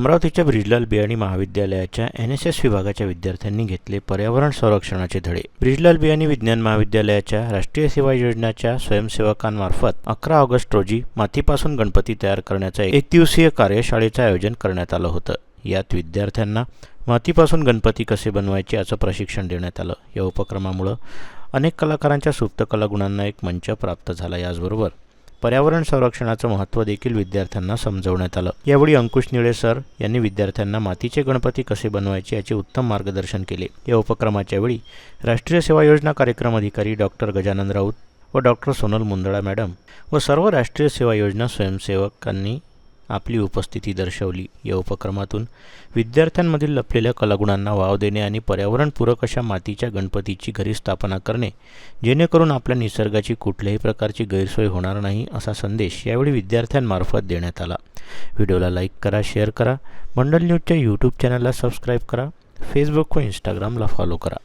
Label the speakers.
Speaker 1: अमरावतीच्या ब्रिजलाल बियाणी महाविद्यालयाच्या N S S विभागाच्या विद्यार्थ्यांनी घेतले पर्यावरण संरक्षणाचे धडे. ब्रिजलाल बियाणी विज्ञान महाविद्यालयाच्या राष्ट्रीय सेवा योजनेच्या स्वयंसेवकांमार्फत अकरा ऑगस्ट रोजी मातीपासून गणपती तयार करण्याचा एक दिवसीय कार्यशाळेचं आयोजन करण्यात आलं होतं. यात विद्यार्थ्यांना मातीपासून गणपती कसे बनवायचे याचं प्रशिक्षण देण्यात आलं. या उपक्रमामुळं अनेक कलाकारांच्या सुप्त कलागुणांना एक मंच प्राप्त झाला. याचबरोबर पर्यावरण संरक्षणाचं महत्त्व देखील विद्यार्थ्यांना समजवण्यात आलं. यावेळी अंकुश निळे सर यांनी विद्यार्थ्यांना मातीचे गणपती कसे बनवायचे याचे उत्तम मार्गदर्शन केले. या उपक्रमाच्या वेळी राष्ट्रीय सेवा योजना कार्यक्रम अधिकारी डॉक्टर गजानन राऊत व डॉक्टर सोनल मुंदळा मॅडम व सर्व राष्ट्रीय सेवा योजना स्वयंसेवकांनी आपली उपस्थिती दर्शवली. या उपक्रमातून विद्यार्थ्यांमधील लपलेल्या कलागुणांना वाव देणे आणि पर्यावरणपूरक अशा मातीच्या गणपतीची घरी स्थापना करणे जेणेकरून आपल्या निसर्गाची कुठल्याही प्रकारची गैरसोय होणार नाही असा संदेश यावेळी विद्यार्थ्यांमार्फत देण्यात आला. व्हिडिओला लाईक करा शेअर करा. मंडल न्यूजच्या यूट्यूब चॅनलला सबस्क्राईब करा. फेसबुक व इंस्टाग्रामला फॉलो करा.